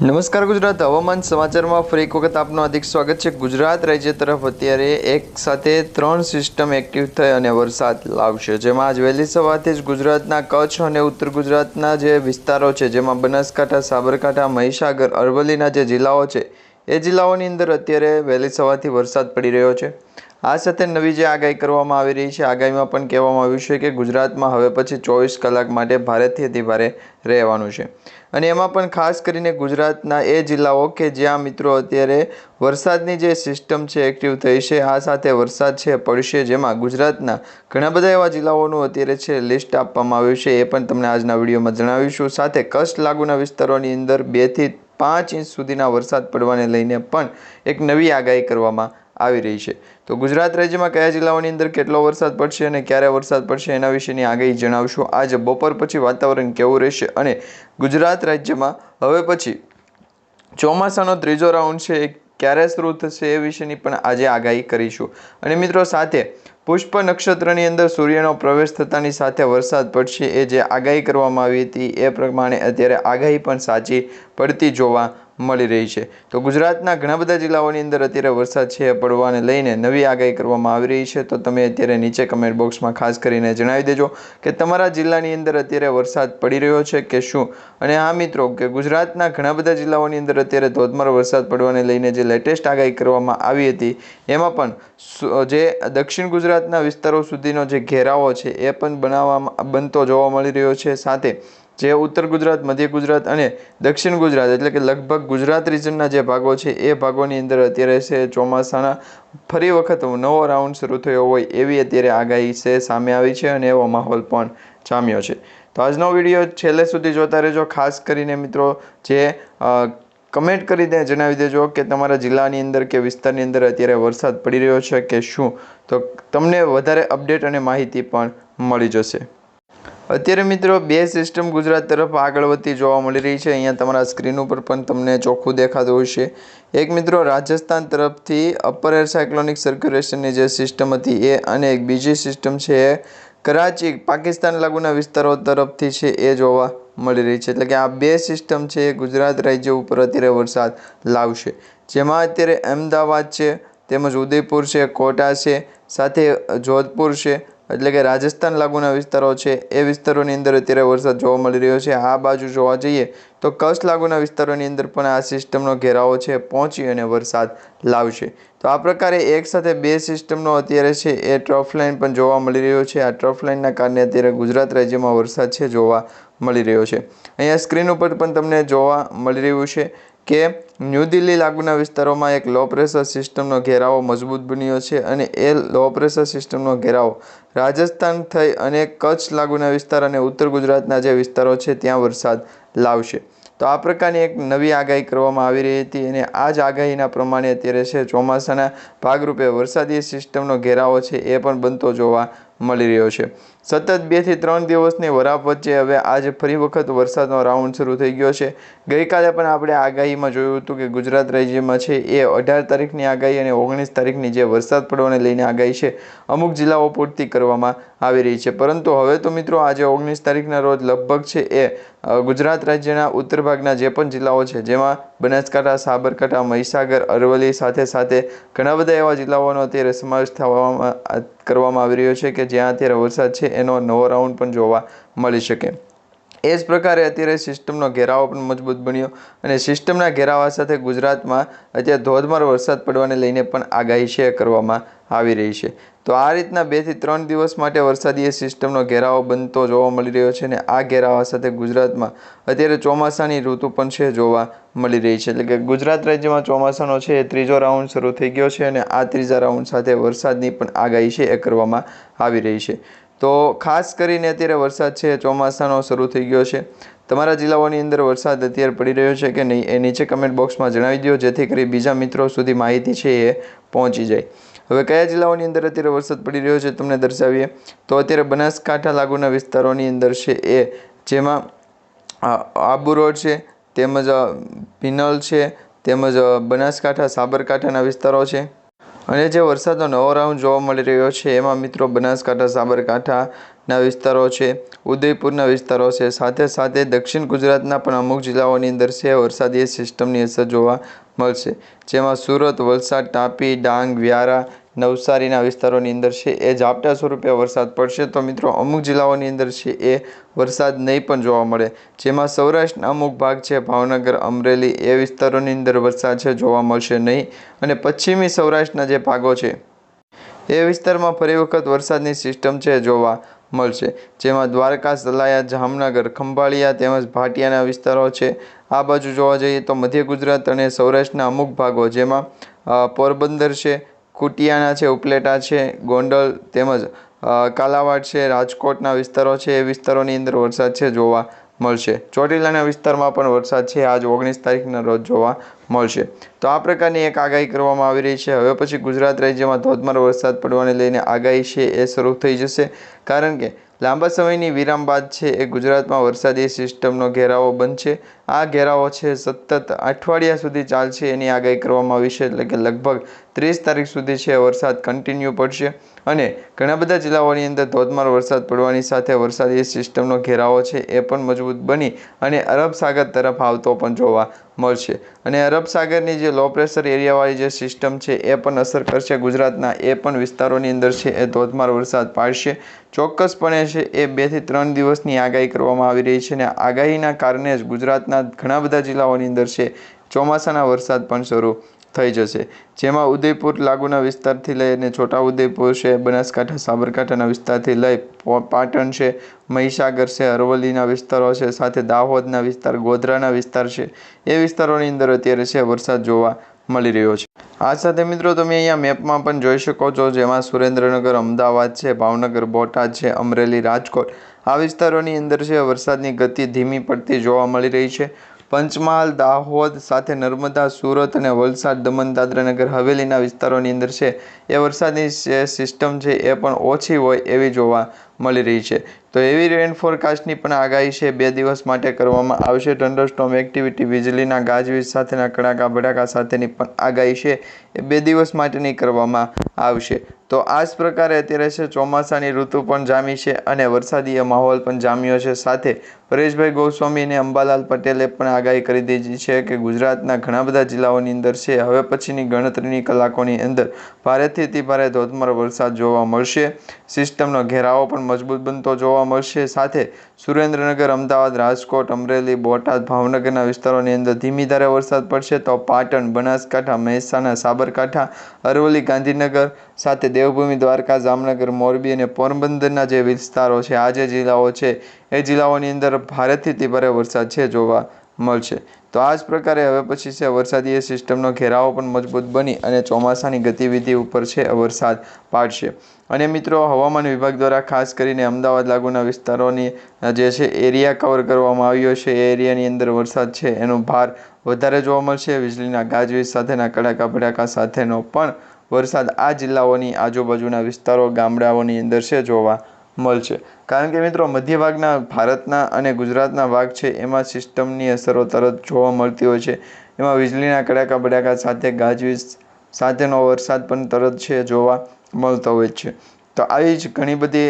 નમસ્કાર ગુજરાત. હવામાન સમાચારમાં ફરી એક વખત આપનું અધિક સ્વાગત છે. ગુજરાત રાજ્ય તરફ અત્યારે એક સાથે ત્રણ સિસ્ટમ એક્ટિવ થઈ અને વરસાદ લાવશે. જેમાં આજ વહેલી સવારથી જ ગુજરાતના કચ્છ અને ઉત્તર ગુજરાતના જે વિસ્તારો છે, જેમાં બનાસકાંઠા, સાબરકાંઠા, મહીસાગર, અરવલ્લીના જે જિલ્લાઓ છે, એ જિલ્લાઓની અંદર અત્યારે વહેલી સવારથી વરસાદ પડી રહ્યો છે. આ સાથે નવી જે આગાહી કરવામાં આવી રહી છે, આગાહીમાં પણ કહેવામાં આવ્યું છે કે ગુજરાતમાં હવે પછી ચોવીસ કલાક માટે ભારેથી અતિ ભારે રહેવાનું છે. અને એમાં પણ ખાસ કરીને ગુજરાતના એ જિલ્લાઓ કે જ્યાં મિત્રો અત્યારે વરસાદની જે સિસ્ટમ છે એક્ટિવ થઈ છે, આ સાથે વરસાદ છે, પડશે જેમાં ગુજરાતના ઘણા બધા એવા જિલ્લાઓનું અત્યારે છે લિસ્ટ આપવામાં આવ્યું છે, એ પણ તમને આજના વિડીયોમાં જણાવીશું. સાથે કચ્છ લાગુના વિસ્તારોની અંદર બેથી પાંચ ઇંચ સુધીના વરસાદ પડવાને લઈને પણ એક નવી આગાહી કરવામાં આવી રહી છે. તો ગુજરાત રાજ્યમાં કયા જિલ્લાઓની અંદર કેટલો વરસાદ પડશે અને ક્યારે વરસાદ પડશે એના વિશેની આગાહી જણાવશું. આજે બપોર પછી વાતાવરણ કેવું રહેશે અને ગુજરાત રાજ્યમાં હવે પછી ચોમાસાનો ત્રીજો રાઉન્ડ છે, એ ક્યારે શરૂ થશે એ વિશેની પણ આજે આગાહી કરીશું. અને મિત્રો સાથે પુષ્પ નક્ષત્રની અંદર સૂર્યનો પ્રવેશ થતાની સાથે વરસાદ પડશે એ જે આગાહી કરવામાં આવી હતી એ પ્રમાણે અત્યારે આગાહી પણ સાચી પડતી જોવા મળી રહી છે. તો ગુજરાતના ઘણા બધા જિલ્લાઓની અંદર અત્યારે વરસાદ છે પડવાને લઈને નવી આગાહી કરવામાં આવી રહી છે. તો તમે અત્યારે નીચે કમેન્ટ બોક્સમાં ખાસ કરીને જણાવી દેજો કે તમારા જિલ્લાની અંદર અત્યારે વરસાદ પડી રહ્યો છે કે શું? અને હા મિત્રો, કે ગુજરાતના ઘણા બધા જિલ્લાઓની અંદર અત્યારે ધોધમાર વરસાદ પડવાને લઈને જે લેટેસ્ટ આગાહી કરવામાં આવી હતી, એમાં પણ જે દક્ષિણ ગુજરાતના વિસ્તારો સુધીનો જે ઘેરાવો છે એ પણ બનાવવામાં, બનતો જોવા મળી રહ્યો છે. સાથે જે ઉત્તર ગુજરાત, મધ્ય ગુજરાત અને દક્ષિણ ગુજરાત એટલે કે લગભગ ગુજરાત રિજનના જે ભાગો છે, એ ભાગોની અંદર અત્યારે છે ચોમાસાના ફરી વખત નવો રાઉન્ડ શરૂ થયો હોય એવી અત્યારે આગાહી છે, સામે આવી છે અને એવો માહોલ પણ જામ્યો છે. તો આજનો વીડિયો છેલ્લે સુધી જોતા રહેજો, ખાસ કરીને મિત્રો જે કમેન્ટ કરીને જણાવી દેજો કે તમારા જિલ્લાની અંદર કે વિસ્તારની અંદર અત્યારે વરસાદ પડી રહ્યો છે કે શું? તો તમને વધારે અપડેટ અને માહિતી પણ મળી જશે. અત્યારે મિત્રો બે સિસ્ટમ ગુજરાત તરફ આગળ વધતી જોવા મળી રહી છે. અહીંયા તમારા સ્ક્રીન ઉપર પણ તમને ચોખ્ખું દેખાતું હશે. એક મિત્રો રાજસ્થાન તરફથી અપર એર સાયક્લોનિક સર્ક્યુલેશનની જે સિસ્ટમ હતી એ અને એક બીજી સિસ્ટમ છે એ કરાચી, પાકિસ્તાન લાગુના વિસ્તારો તરફથી છે એ જોવા મળી રહી છે. એટલે કે આ બે સિસ્ટમ છે ગુજરાત રાજ્ય ઉપર અત્યારે વરસાદ લાવશે. જેમાં અત્યારે અમદાવાદ છે, તેમજ ઉદયપુર છે, કોટા છે, સાથે જોધપુર છે એટલે કે રાજસ્થાન લાગુના વિસ્તારો છે, એ વિસ્તારોની અંદર અત્યારે વરસાદ જોવા મળી રહ્યો છે. આ બાજુ જોવા જઈએ તો કચ્છ લાગુના વિસ્તારોની અંદર પણ આ સિસ્ટમનો ઘેરાવો છે, પહોંચી અને વરસાદ લાવશે. તો આ પ્રકારે એક સાથે બે સિસ્ટમનો અત્યારે છે, એ ટ્રફ લાઇન પણ જોવા મળી રહ્યો છે. આ ટ્રફ લાઇનના કારણે અત્યારે ગુજરાત રાજ્યમાં વરસાદ છે, જોવા મળી રહ્યો છે. અહીંયા સ્ક્રીન ઉપર પણ તમને જોવા મળી રહ્યું છે. કે ન્યૂ દિલ્હી લાગુના વિસ્તારોમાં એક લો પ્રેશર સિસ્ટમનો ઘેરાવો મજબૂત બન્યો છે અને એ લો પ્રેશર સિસ્ટમનો ઘેરાવો રાજસ્થાન થઈ અને કચ્છ લાગુના વિસ્તાર અને ઉત્તર ગુજરાતના જે વિસ્તારો છે, ત્યાં વરસાદ લાવશે. તો આ પ્રકારની એક નવી આગાહી કરવામાં આવી રહી હતી અને આ જ આગાહીના પ્રમાણે અત્યારે છે, ચોમાસાના ભાગરૂપે વરસાદી સિસ્ટમનો ઘેરાવો છે એ પણ બનતો જોવા મળી રહ્યો છે. સતત બેથી ત્રણ દિવસની વરાપ વચ્ચે હવે આજે ફરી વખત વરસાદનો રાઉન્ડ શરૂ થઈ ગયો છે. ગઈકાલે પણ આપણે આગાહીમાં જોયું હતું કે ગુજરાત રાજ્યમાં છે એ અઢાર તારીખની આગાહી અને ઓગણીસ તારીખની જે વરસાદ પડવાને લઈને આગાહી છે, અમુક જિલ્લાઓ પૂરતી કરવામાં આવી રહી છે. પરંતુ હવે તો મિત્રો આજે ઓગણીસ તારીખના રોજ લગભગ છે એ ગુજરાત રાજ્યના ઉત્તર ભાગના જે પણ જિલ્લાઓ છે, જેમાં બનાસકાંઠા, સાબરકાંઠા, મહીસાગર, અરવલ્લી સાથે સાથે ઘણા બધા એવા જિલ્લાઓનો અત્યારે સમાવેશ થવામાં કરવામાં આવી રહ્યો છે કે જ્યાં અત્યારે વરસાદ છે એનો નવો રાઉન્ડ પણ જોવા મળી શકે. એ જ પ્રકારે અત્યારે સિસ્ટમનો ઘેરાવો પણ મજબૂત બન્યો અને સિસ્ટમના ઘેરાવા સાથે ગુજરાતમાં અત્યારે ધોધમાર વરસાદ પડવાને લઈને પણ આગાહી છે કરવામાં આવી રહી છે. તો આ રીતના બેથી ત્રણ દિવસ માટે વરસાદી સિસ્ટમનો ઘેરાવો બનતો જોવા મળી રહ્યો છે અને આ ઘેરાવા સાથે ગુજરાતમાં અત્યારે ચોમાસાની ઋતુ પણ છે જોવા મળી રહી છે. એટલે કે ગુજરાત રાજ્યમાં ચોમાસાનો છે એ ત્રીજો રાઉન્ડ શરૂ થઈ ગયો છે અને આ ત્રીજા રાઉન્ડ સાથે વરસાદની પણ આગાહી છે એ કરવામાં આવી રહી છે. તો ખાસ કરીને અત્યારે વરસાદ છે, ચોમાસાનો શરૂ થઈ ગયો છે. તમારા જિલ્લાઓની અંદર વરસાદ અત્યારે પડી રહ્યો છે કે નહીં એ નીચે કમેન્ટ બોક્સમાં જણાવી દો જેથી કરી બીજા મિત્રો સુધી માહિતી છે એ પહોંચી જાય. હવે કયા જિલ્લાઓની અંદર અત્યારે વરસાદ પડી રહ્યો છે તમને દર્શાવીએ. તો અત્યારે બનાસકાંઠા લાગુના વિસ્તારોની અંદર છે એ, જેમાં આબુ રોડ છે, તેમજ પિનલ છે, તેમજ બનાસકાંઠા સાબરકાંઠાના વિસ્તારો છે. અને જે વરસાદનો નવો રાઉન્ડ જોવા મળી રહ્યો છે, એમાં મિત્રો બનાસકાંઠા સાબરકાંઠાના વિસ્તારો છે ઉદયપુરના વિસ્તારો છે. સાથે સાથે દક્ષિણ ગુજરાતના પણ અમુક જિલ્લાઓની અંદર છે, વરસાદી સિસ્ટમની અસર જોવા મળશે. જેમાં સુરત, વલસાડ, તાપી, ડાંગ, વ્યારા નવસારીના વિસ્તારોની અંદર છે. એ ઝાપટા સ્વરૂપે વરસાદ પડશે. તો મિત્રો, અમુક જિલ્લાઓની અંદર છે એ વરસાદ નહીં પણ જોવા મળે. જેમાં સૌરાષ્ટ્રના અમુક ભાગ છે, ભાવનગર, અમરેલી એ વિસ્તારોની અંદર વરસાદ છે, જોવા મળશે નહીં. અને પશ્ચિમી સૌરાષ્ટ્રના જે ભાગો છે, એ વિસ્તારમાં ફરી વખત વરસાદની સિસ્ટમ છે જોવા મળશે. જેમાં દ્વારકા, સલાયા, જામનગર, ખંભાળિયા તેમજ ભાટિયાના વિસ્તારો છે. આ બાજુ જોવા જઈએ તો મધ્ય ગુજરાત અને સૌરાષ્ટ્રના અમુક ભાગો જેમાં પોરબંદર છે કુટિયાના છે, ઉપલેટા છે, ગોંડલ તેમજ કાલાવાડ છે, રાજકોટના વિસ્તારો છે, એ વિસ્તારોની અંદર વરસાદ છે જોવા મળશે. ચોટીલાના વિસ્તારમાં પણ વરસાદ છે, આજ ઓગણીસ તારીખના રોજ જોવા મળશે. તો આ પ્રકારની એક આગાહી કરવામાં આવી રહી છે. હવે પછી ગુજરાત રાજ્યમાં ધોધમાર વરસાદ પડવાને લઈને આગાહી છે એ શરૂ થઈ જશે. કારણ કે લાંબા સમયની વિરામ બાદ છે એ ગુજરાતમાં વરસાદી સિસ્ટમનો ઘેરાવો બનશે. આ ઘેરાવો છે સતત અઠવાડિયા સુધી ચાલશે એની આગાહી કરવામાં આવી છે એટલે કે લગભગ ત્રીસ તારીખ સુધી છે વરસાદ કન્ટિન્યુ પડશે. અને ઘણા બધા જિલ્લાઓની અંદર ધોધમાર વરસાદ પડવાની સાથે વરસાદી સિસ્ટમનો ઘેરાવો છે એ પણ મજબૂત બની અને અરબ સાગર તરફ આવતો પણ જોવા મળશે. અને અરબ સાગરની જે લો પ્રેશર એરિયાવાળી જે સિસ્ટમ છે, એ પણ અસર કરશે. ગુજરાતના એ પણ વિસ્તારોની અંદર છે, એ ધોધમાર વરસાદ પાડશે. ચોક્કસપણે છે, એ બેથી ત્રણ દિવસની આગાહી કરવામાં આવી રહી છે અને આગાહીના કારણે જ ગુજરાતના ઘણા બધા જિલ્લાઓની અંદર છે, ચોમાસાના વરસાદ પણ શરૂ. થઈ જશે. જેમાં ઉદયપુર લાગુના વિસ્તારથી લઈ અને છોટા ઉદયપુર છે, બનાસકાંઠા, સાબરકાંઠાના વિસ્તારથી લઈ પાટણ છે, મહીસાગર છે, અરવલ્લીના વિસ્તારો છે, સાથે દાહોદના વિસ્તાર, ગોધરાના વિસ્તાર છે. એ વિસ્તારોની અંદર અત્યારે છે, વરસાદ જોવા મળી રહ્યો છે. આ સાથે મિત્રો તમે અહીંયા મેપમાં પણ જોઈ શકો છો, જેમાં સુરેન્દ્રનગર, અમદાવાદ છે, ભાવનગર, બોટાદ છે, અમરેલી, રાજકોટ. આ વિસ્તારોની અંદર છે, વરસાદની ગતિ ધીમી પડતી જોવા મળી રહી છે. પંચમહાલ, દાહોદ સાથે નર્મદા, સુરત અને વલસાડ દમણ દાદરાનગર હવેલીના વિસ્તારોની અંદર છે. એ વરસાદની સિસ્ટમ છે એ પણ ઓછી હોય એવી જોવા મળી રહી છે. તો એવી રેન ફોરકાસ્ટની પણ આગાહી છે. બે દિવસ માટે કરવામાં આવશે થંડરસ્ટોમ એક્ટિવિટી વીજળીના ગાજવીજ સાથેના કડાકા ભડાકા સાથેની પણ આગાહી છે. એ બે દિવસ માટેની કરવામાં આવશે. તો આ જ પ્રકારે અત્યારે છે ચોમાસાની ઋતુ પણ જામી છે અને વરસાદીય માહોલ પણ જામ્યો છે. સાથે પરેશભાઈ ગોસ્વામી અને અંબાલાલ પટેલે પણ આગાહી કરી દીધી છે કે ગુજરાતના ઘણા બધા જિલ્લાઓની અંદર છે, હવે પછીની ગણતરીની કલાકોની અંદર ભારેથી અતિ ભારે ધોધમાર વરસાદ જોવા મળશે. સિસ્ટમનો ઘેરાવો પણ મજબૂત બનતો જોવા મળશે. સાથે સુરેન્દ્રનગર, અમદાવાદ, રાજકોટ, અમરેલી, બોટાદ, ભાવનગરના વિસ્તારોની અંદર ધીમી ધારે વરસાદ પડશે તો પાટણ, બનાસકાંઠા, મહેસાણા, સાબરકાંઠા, અરવલ્લી, ગાંધીનગર સાથે દેવભૂમિ, દ્વારકા, જામનગર, મોરબી અને પોરબંદરના જે વિસ્તારો છે, આ જે જિલ્લાઓ છે, એ જિલ્લાઓની અંદર ભારેથી ભારે વરસાદ છે જોવા મળશે. તો આ જ પ્રકારે હવે પછી છે વરસાદીય સિસ્ટમનો ઘેરાવો પણ મજબૂત બની અને ચોમાસાની ગતિવિધિ ઉપર છે, વરસાદ પાડશે. અને મિત્રો, હવામાન વિભાગ દ્વારા ખાસ કરીને અમદાવાદ લાગુના વિસ્તારોની જે છે, એરિયા કવર કરવામાં આવ્યો છે. એ એરિયાની અંદર વરસાદ છે, એનો ભાર વધારે જોવા મળશે. વીજળીના ગાજવીજ સાથેના કડાકા ભડાકા સાથેનો પણ વરસાદ આ જિલ્લાઓની આજુબાજુના વિસ્તારો ગામડાઓની અંદર છે, જોવા મળશે કારણ કે મિત્રો મધ્ય ભાગના ભારતના અને ગુજરાતના ભાગ છે, એમાં સિસ્ટમની અસરો તરત જોવા મળતી હોય છે. એમાં વીજળીના કડાકા બડાકા સાથે ગાજવીજ સાથેનો વરસાદ પણ તરત છે જોવા મળતો હોય છે. તો આવી જ ઘણી બધી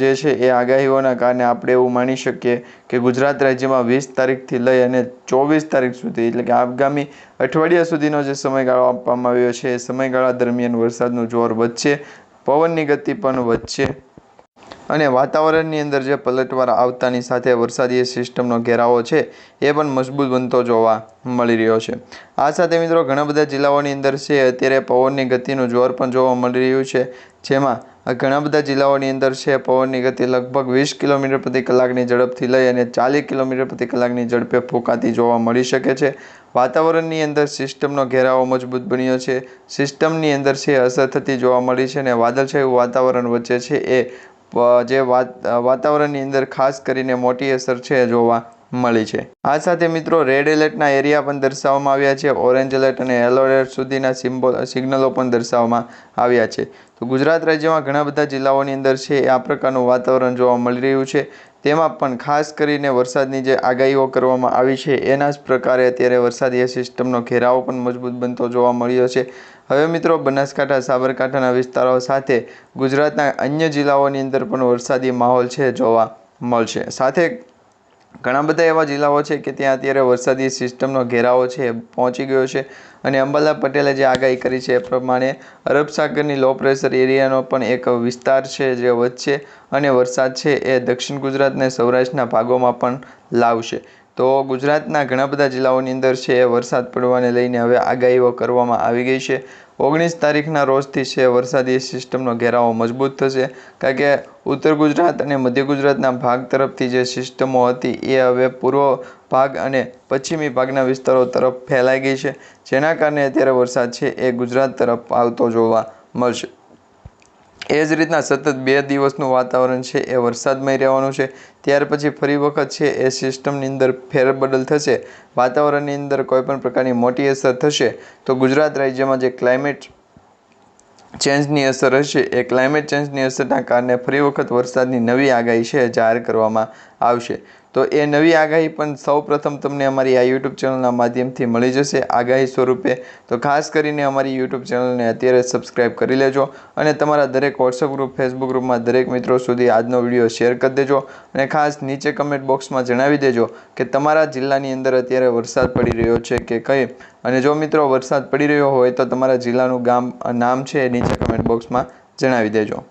જે છે એ આગાહીઓના કારણે આપણે એવું માની શકીએ કે ગુજરાત રાજ્યમાં વીસ તારીખથી લઈ અને ચોવીસ તારીખ સુધી, એટલે કે આગામી અઠવાડિયા સુધીનો જે સમયગાળો આપવામાં આવ્યો છે, એ સમયગાળા દરમિયાન વરસાદનું જોર વધશે, પવનની ગતિ પણ વધશે. અને વાતાવરણની અંદર જે પલટવાર આવતાની સાથે વરસાદી સિસ્ટમનો ઘેરાવો છે, એ પણ મજબૂત બનતો જોવા મળી રહ્યો છે. આ સાથે મિત્રો ઘણા બધા જિલ્લાઓની અંદર છે, અત્યારે પવનની ગતિનું જોર પણ જોવા મળી રહ્યું છે, જેમાં ઘણા બધા જિલ્લાઓની અંદર છે, પવનની ગતિ લગભગ વીસ કિલોમીટર પ્રતિ કલાકની ઝડપથી લઈ અને ચાલીસ કિલોમીટર પ્રતિ કલાકની ઝડપે ફૂંકાતી જોવા મળી શકે છે. વાતાવરણની અંદર સિસ્ટમનો ઘેરાવો મજબૂત બન્યો છે. સિસ્ટમની અંદર છે, અસર થતી જોવા મળી છે અને વાદળછાયું વાતાવરણ વચ્ચે છે, એ જે વાત વાતાવરણની અંદર ખાસ કરીને મોટી અસર છે જોવા. મળી છે. આ સાથે મિત્રો રેડ એલર્ટના એરિયા પણ દર્શાવવામાં આવ્યા છે. ઓરેન્જ એલર્ટ અને યલો એલર્ટ સુધીના સિમ્બોલ સિગ્નલો પણ દર્શાવવામાં આવ્યા છે. તો ગુજરાત રાજ્યમાં ઘણા બધા જિલ્લાઓની અંદર છે આ પ્રકારનું વાતાવરણ જોવા મળી રહ્યું છે. તેમાં પણ ખાસ કરીને વરસાદની જે આગાહીઓ કરવામાં આવી છે, એના જ પ્રકારે અત્યારે વરસાદીય સિસ્ટમનો ઘેરાવો પણ મજબૂત બનતો જોવા મળ્યો છે. હવે મિત્રો, બનાસકાંઠા, સાબરકાંઠાના વિસ્તારો સાથે ગુજરાતના અન્ય જિલ્લાઓની અંદર પણ વરસાદી માહોલ છે, જોવા મળશે. સાથે ઘણા બધા એવા જિલ્લાઓ છે કે ત્યાં અત્યારે વરસાદી સિસ્ટમનો ઘેરાવો છે, પહોંચી ગયો છે અને અંબાલા પટેલે જે આગાહી કરી છે એ પ્રમાણે અરબ સાગરની લો પ્રેશર એરિયાનો પણ એક વિસ્તાર છે જે વધશે અને વરસાદ છે એ દક્ષિણ ગુજરાતને સૌરાષ્ટ્રના ભાગોમાં પણ લાવશે. તો ગુજરાતના ઘણા બધા જિલ્લાઓની અંદર છે, વરસાદ પડવાને લઈને હવે આગાહીઓ કરવામાં આવી ગઈ છે. ઓગણીસ તારીખના રોજથી છે, વરસાદી સિસ્ટમનો ઘેરાવો મજબૂત થશે. કારણ કે ઉત્તર ગુજરાત અને મધ્ય ગુજરાતના ભાગ તરફથી જે સિસ્ટમો હતી એ હવે પૂર્વ ભાગ અને પશ્ચિમી ભાગના વિસ્તારો તરફ ફેલાઈ ગઈ છે. જેના કારણે અત્યારે વરસાદ છે એ ગુજરાત તરફ આવતો જોવા મળશે. એ જ રીતના સતત બે દિવસનું વાતાવરણ છે, એ વરસાદમય રહેવાનું છે. ત્યાર પછી ફરી વખત છે, એ સિસ્ટમની અંદર ફેરબદલ થશે. વાતાવરણની અંદર કોઈપણ પ્રકારની મોટી અસર થશે તો ગુજરાત રાજ્યમાં જે ક્લાઇમેટ ચેન્જની અસર હશે, એ ક્લાઇમેટ ચેન્જની અસરના કારણે ફરી વખત વરસાદની નવી આગાહી છે, જાહેર કરવામાં આવશે. તો એ નવી આગાહી પણ સૌ પ્રથમ તમને અમારી આ યુટ્યુબ ચેનલના માધ્યમથી મળી જશે. આગાહી સ્વરૂપે તો ખાસ કરીને અમારી યુટ્યુબ ચેનલને અત્યારે સબસ્ક્રાઈબ કરી લેજો અને તમારા દરેક વોટ્સઅપ ગ્રુપ ફેસબુક ગ્રુપમાં દરેક મિત્રો સુધી આજનો વીડિયો શેર કરી દેજો અને ખાસ નીચે કમેન્ટ બોક્સમાં જણાવી દેજો કે તમારા જિલ્લાની અંદર અત્યારે વરસાદ પડી રહ્યો છે કે કઈ? અને જો મિત્રો વરસાદ પડી રહ્યો હોય તો તમારા જિલ્લાનું ગામ, નામ છે એ નીચે કમેન્ટ બોક્સમાં જણાવી દેજો.